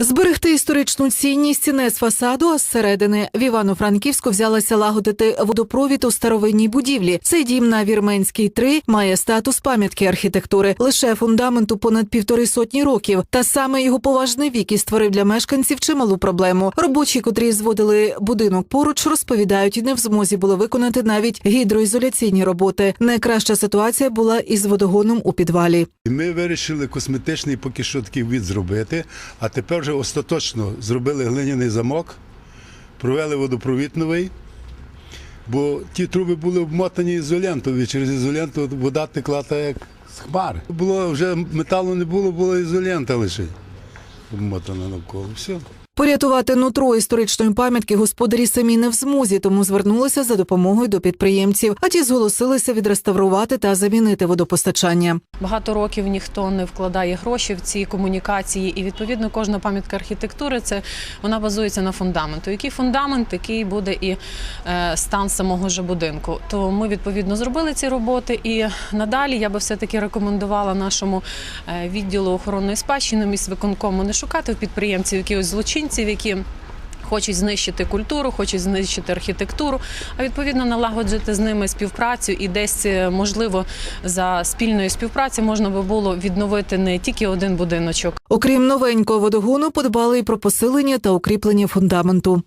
Зберегти історичну цінність не з фасаду, а зсередини. В Івано-Франківську взялася лагодити водопровід у старовинній будівлі. Цей дім на Вірменській 3 має статус пам'ятки архітектури. Лише фундаменту понад півтори сотні років. Та саме його поважний вік і створив для мешканців чималу проблему. Робочі, котрі зводили будинок поруч, розповідають, не в змозі було виконати навіть гідроізоляційні роботи. Найкраща ситуація була із водогоном у підвалі. Ми вирішили косметичний поки що такий від зробити, а тепер вже остаточно зробили глиняний замок, провели водопровід новий, бо ті труби були обмотані ізолентою, і через ізоленту вода текла так як з хмар. Було вже металу не було, була ізолента лише обмотана навколо. Все. Порятувати нутро історичної пам'ятки господарі самі не в змозі, тому звернулися за допомогою до підприємців. А ті зголосилися відреставрувати та замінити водопостачання. Багато років ніхто не вкладає гроші в ці комунікації, і відповідно кожна пам'ятка архітектури це вона базується на фундаменту. Який фундамент, такий буде і е, стан самого ж будинку. То ми відповідно зробили ці роботи. І надалі я би все таки рекомендувала нашому е, відділу охоронної спадщини міськвиконкому не шукати в підприємців якихось злочинців, які хочуть знищити культуру, хочуть знищити архітектуру, а відповідно налагоджити з ними співпрацю і десь е, можливо за спільною співпраці можна би було відновити не тільки один будиночок, Окрім новенького водогону, подбали й про посилення та укріплення фундаменту.